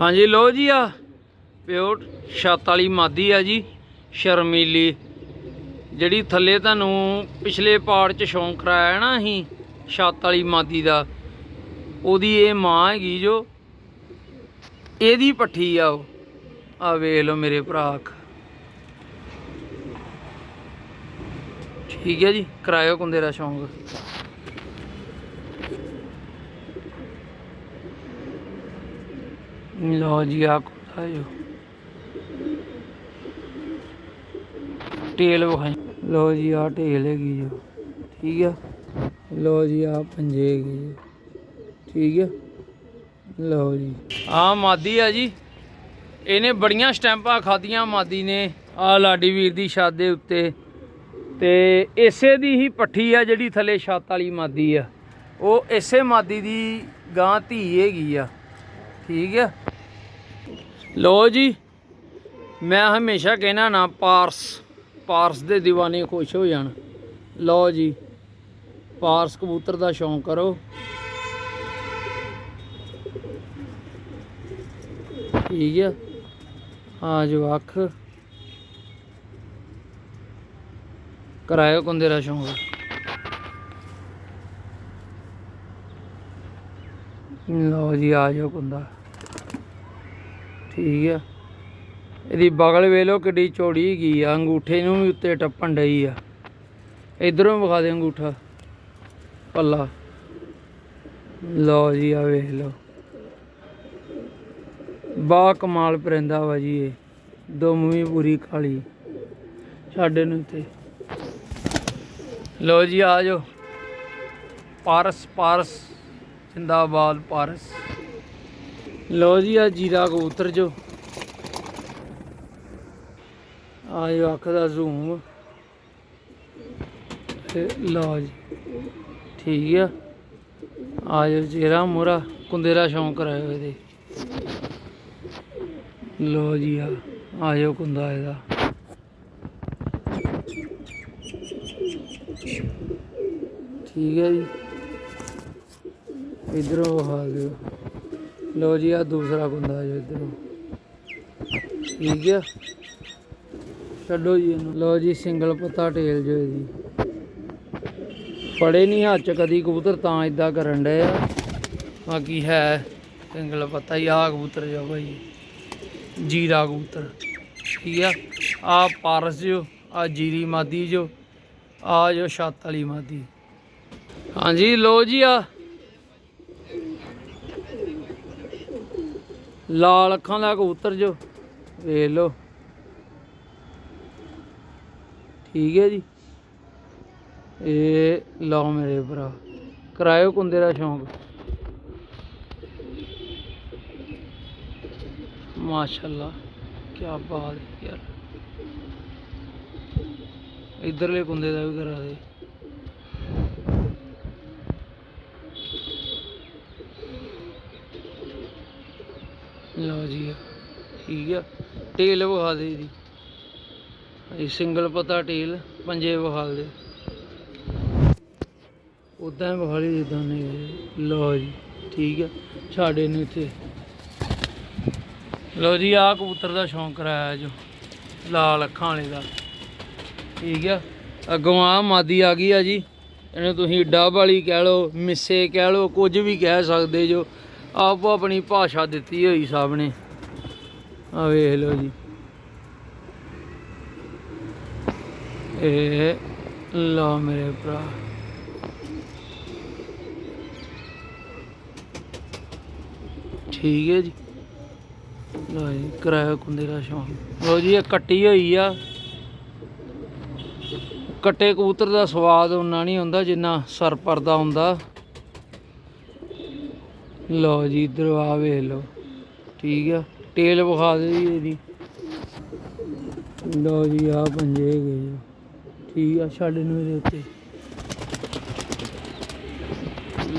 ਹਾਂਜੀ ਲੋ ਜੀ ਆ। ਪਿਓ, ਛੱਤ ਵਾਲੀ ਮਾਦੀ ਆ ਜੀ, ਸ਼ਰਮੀਲੀ। ਜਿਹੜੀ ਥੱਲੇ ਤੁਹਾਨੂੰ ਪਿਛਲੇ ਪਾਰਟ ਚ ਸ਼ੌਂਕ ਕਰਾਇਆ ਨਾ ਅਸੀਂ, ਛੱਤ ਵਾਲੀ ਮਾਦੀ ਦਾ, ਉਹਦੀ ਇਹ ਮਾਂ ਹੈਗੀ ਜੋ, ਇਹਦੀ ਪੱਠੀ ਆ ਉਹ। ਆ ਵੇਖ ਲਓ ਮੇਰੇ ਭਰਾ ਠੀਕ ਹੈ ਜੀ, ਕਰਾਇਓ ਕੁੰਦੇ ਦਾ ਸ਼ੌਂਕ। ਲਓ ਜੀ ਆ ਕੁੱਤਾ ਜੋ। ਟੇਲ ਵਿਖਾਈ। ਲਓ ਜੀ ਆ ਟੇਲ ਹੈਗੀ ਜੋ। ਠੀਕ ਆ? ਲਓ ਜੀ ਆ ਪੰਜੇ ਹੈਗੇ ਜੀ। ਠੀਕ ਆ? ਲਓ ਜੀ। ਆ ਮਾਦੀ ਆ ਜੀ। ਇਹਨੇ ਬੜੀਆਂ ਸਟੈਂਪਾਂ ਖਾਧੀਆਂ ਮਾਦੀ ਨੇ ਆ ਲਾਡੀ ਵੀਰ ਦੀ ਛੱਤ ਦੇ ਉੱਤੇ। ਤੇ ਇਸੇ ਦੀ ਹੀ ਪੱਠੀ ਆ ਜਿਹੜੀ ਥੱਲੇ ਛੱਤ ਵਾਲੀ ਮਾਦੀ ਆ। ਉਹ ਇਸੇ ਮਾਦੀ ਦੀ ਗਾਂ ਧੀ ਹੈਗੀ ਆ। ਠੀਕ ਆ? ਲੋ ਜੀ, ਮੈਂ ਹਮੇਸ਼ਾ ਕਹਿਣਾ ਨਾ, ਪਾਰਸ ਪਾਰਸ ਦੇ دیਵਾਨੇ ਖੁਸ਼ ਹੋ ਜਾਣ। ਲਓ ਜੀ, ਪਾਰਸ ਕਬੂਤਰ ਦਾ ਸ਼ੌਂਕ ਕਰੋ। ਠੀਕ ਆ ਆ ਜੋ ਅੱਖ। ਕਰਾਇਓ ਕੁੰਦੇ ਦਾ ਸ਼ੌਂਕ। ਲਓ ਜੀ, ਆ ਜਾਓ ਕੁੰਦਾ ਠੀਕ ਆ। ਇਹਦੀ ਬਗਲ ਵੇਖ ਲਓ ਕਿੱਡੀ ਚੌੜੀ ਗਈ ਆ, ਅੰਗੂਠੇ ਨੂੰ ਵੀ ਉੱਤੇ ਟੱਪਣ ਡਈ ਆ। ਇਧਰੋਂ ਵਿਖਾ ਦੇ ਅੰਗੂਠਾ, ਪੱਲਾ। ਲਓ ਜੀ ਆ ਵੇਖ ਲਓ। ਬਾ ਕਮਾਲ ਪਰਿੰਦਾ ਵਾ ਜੀ ਇਹ। ਦੁਮ ਵੀ ਪੂਰੀ ਕਾਲੀ। ਸਾਡੇ ਨੂੰ ਤੇ ਲਓ ਜੀ, ਆ ਜਾਓ। ਪਾਰਸ ਪਾਰਸ। ਜਿੰਦਾਬਾਦ ਪਾਰਸ। ਲਓ ਜੀ ਆ ਜੀਰਾ ਕਬੂਤਰ ਜੋ। ਆ ਅੱਖ ਦਾ ਜ਼ੂਮ ਤੇ ਲਓ ਜੀ, ਠੀਕ ਆ। ਆਇਓ ਜੋ ਜੀਰਾ ਮੋਰਾ ਕੁੰਦੇਰਾ ਸ਼ੌਂਕ ਕਰਾਇਓ ਇਹਦੇ। ਲਓ ਜੀ ਆ ਆਇਓ ਜੋ ਕੁੰਦਾ ਇਹਦਾ। ਠੀਕ ਹੈ ਜੀ। ਇਧਰੋਂ ਆ ਦਿਓ ਲੋ ਜੀ ਆ ਦੂਸਰਾ ਗੁੰਦਾ ਜੋ ਇਧਰੋਂ। ਠੀਕ ਆ? ਛੱਡੋ ਜੀ ਇਹਨੂੰ। ਲੋ ਜੀ, ਸਿੰਗਲ ਪੱਤਾ ਟੇਲ ਜੋ ਇਹਦੀ। ਫੜੇ ਨਹੀਂ ਹੱਥ ਕਦੀ ਕਬੂਤਰ, ਤਾਂ ਇਦਾਂ ਕਰਨ ਡਏ ਆ। ਬਾਕੀ ਹੈ ਸਿੰਗਲ ਪੱਤਾ ਹੀ ਆ ਕਬੂਤਰ ਜੋ ਭਾਈ ਜੀਰਾ ਕਬੂਤਰ। ਠੀਕ ਆ? ਆ ਪਾਰਸ ਜੋ ਆ ਜੀਰੀ ਮਾਦੀ ਜੋ ਆ ਜੋ ਛੱਤ ਵਾਲੀ ਮਾਦੀ। ਹਾਂਜੀ ਲੋ ਜੀ ਆ ਲਾਲ ਅੱਖਾਂ ਦਾ ਕਬੂਤਰ ਜੋ, ਵੇਖ ਲਓ। ਠੀਕ ਹੈ ਜੀ। ਇਹ ਲਓ ਮੇਰੇ ਭਰਾ, ਕਰਾਇਓ ਕੁੰਦੇ ਦਾ ਸ਼ੌਂਕ। ਮਾਸ਼ਾਅੱਲਾ ਕੀ ਬਾਤ ਹੈ ਯਾਰ। ਇਧਰਲੇ ਕੁੰਦੇ ਦਾ ਵੀ ਕਰਾ ਦੇ। ਲਓ ਜੀ, ਠੀਕ ਆ। ਟੇਲ ਵਿਖਾ ਦੇ ਜੀ ਇਹ ਸਿੰਗਲ ਪਤਾ ਟੇਲ, ਪੰਜੇ ਵਿਖਾ ਦੇ। ਉਦਾਂ ਹੀ ਜਿੱਦਾਂ ਨੇ ਲਓ ਜੀ, ਠੀਕ ਆ। ਛਾੜੇ ਨੇ ਇੱਥੇ। ਲਓ ਜੀ, ਆਹ ਕਬੂਤਰ ਦਾ ਸ਼ੌਂਕ ਕਰਾਇਆ ਜੋ। ਲਾਲ ਅੱਖਾਂ ਵਾਲੇ ਦਾ। ਠੀਕ ਆ। ਅੱਗੋਂ ਆ ਮਾਦੀ ਆ ਗਈ ਆ ਜੀ। ਇਹਨੂੰ ਤੁਸੀਂ ਡੱਬ ਵਾਲੀ ਕਹਿ ਲਓ, ਮਿੱਸੇ ਕਹਿ ਲਓ, ਕੁਝ ਵੀ ਕਹਿ ਸਕਦੇ ਜੋ। ਆਪੋ ਆਪਣੀ ਭਾਸ਼ਾ ਦਿੱਤੀ ਹੋਈ ਸਭ ਨੇ ਆ ਵੇਖ ਲਓ ਜੀ। ਇਹ ਲਓ ਮੇਰੇ ਭਰਾ। ਠੀਕ ਹੈ ਜੀ। ਲਓ ਜੀ, ਕਰਾਇਆ ਕੁੰਦੇ ਦਾ ਸ਼ੌਂਕ ਲਓ ਜੀ, ਇਹ ਕੱਟੀ ਹੋਈ ਆ। ਕੱਟੇ ਕਬੂਤਰ ਦਾ ਸਵਾਦ ਉਨਾ ਨਹੀਂ ਹੁੰਦਾ ਜਿੰਨਾ ਸਰ ਪਰਦਾ ਹੁੰਦਾ। ਲਓ ਜੀ ਇਧਰ ਆ ਵੇਖ ਲਓ। ਠੀਕ ਆ ਟੇਲ ਵਿਖਾ ਦੇ ਜੀ ਇਹਦੀ। ਲਓ ਜੀ ਆ ਪੰਜੇ ਜੀ। ਠੀਕ ਆ ਛੱਡ ਨੂੰ ਇਹਦੇ ਉੱਤੇ।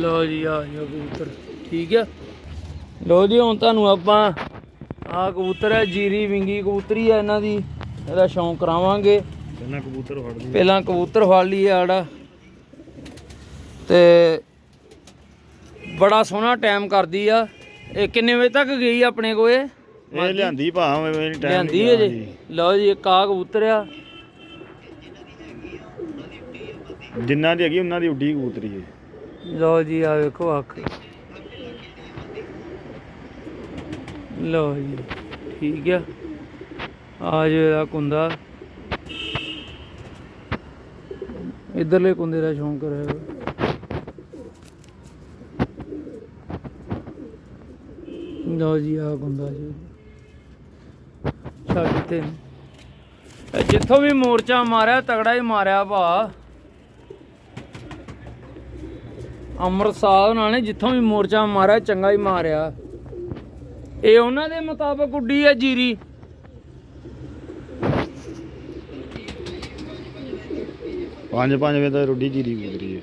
ਲਓ ਜੀ ਆ ਜੋ ਕਬੂਤਰ। ਠੀਕ ਆ? ਲਓ ਜੀ ਹੁਣ ਤੁਹਾਨੂੰ ਆਪਾਂ ਆ ਕਬੂਤਰ ਹੈ ਜੀਰੀ ਵਿੰਗੀ ਕਬੂਤਰੀ ਆ ਇਹਨਾਂ ਦੀ ਇਹਦਾ ਸ਼ੌਂਕ ਕਰਾਵਾਂਗੇ। ਪਹਿਲਾਂ ਕਬੂਤਰ ਫੜ ਲਈ ਪਹਿਲਾਂ ਕਬੂਤਰ ਫੜ ਲਈ ਆੜਾ। ਤੇ ਬੜਾ ਸੋਹਣਾ ਟਾਈਮ ਕਰਦੀ ਆ। ਇਹ ਕਿੰਨੇ ਵਜੇ ਤੱਕ ਗਈ ਆਪਣੇ ਕੋਲ? ਇਹ ਇਹ ਲਿਆਂਦੀ ਭਾਵੇਂ ਮੈਨੂੰ ਟਾਈਮ ਲਿਆਂਦੀ ਹੈ ਜੀ? ਲਓ ਜੀ ਇੱਕ ਆ ਕਬੂਤਰ ਆ ਜਿੰਨਾਂ ਦੀ ਹੈਗੀ ਉਹਨਾਂ ਦੀ ਉੱਡੀ ਕਬੂਤਰੀ ਹੈ। ਲਓ ਜੀ ਆ ਵੇਖੋ ਅੱਖ। ਲਓ ਜੀ ਠੀਕ ਆ। ਆ ਜੋ ਇਹਦਾ ਕੁੰਦਾ। ਇਧਰਲੇ ਕੁੰਦੇ ਦਾ ਸ਼ੌਂਕ ਰਿਹਾ ਲਓ ਜੀ ਆ ਕੁੰਦਾ ਜੀ। ਛੱਡ ਤੇ ਜਿੱਥੋਂ ਵੀ ਮੋਰਚਾ ਮਾਰਿਆ, ਤਗੜਾ ਹੀ ਮਾਰਿਆ ਭਾ। ਅਮਰ ਉਹਨਾਂ ਨੇ ਜਿੱਥੋਂ ਵੀ ਮੋਰਚਾ ਮਾਰਿਆ, ਚੰਗਾ ਹੀ ਮਾਰਿਆ। ਇਹ ਉਹਨਾਂ ਦੇ ਮੁਤਾਬਕ ਉੱਡੀ ਹੈ ਜੀਰੀ। ਪੰਜ ਪੰਜ ਵਜੇ ਤਾਂ ਰੁੱਡੀ ਜੀਰੀ ਕਬੂਤਰੀ ਹੈ।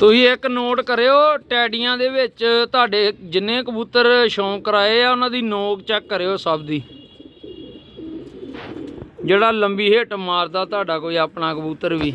ਤੁਸੀਂ ਇੱਕ ਨੋਟ ਕਰਿਓ, ਟੈਡੀਆਂ ਦੇ ਵਿੱਚ ਤੁਹਾਡੇ ਜਿੰਨੇ ਕਬੂਤਰ ਸ਼ੌਂਕ ਕਰਾਏ ਆ, ਉਹਨਾਂ ਦੀ ਨੋਕ ਚੈੱਕ ਕਰਿਓ ਸਭ ਦੀ। ਜਿਹੜਾ ਲੰਬੀ ਹਿੱਟ ਮਾਰਦਾ, ਤੁਹਾਡਾ ਕੋਈ ਆਪਣਾ ਕਬੂਤਰ ਵੀ।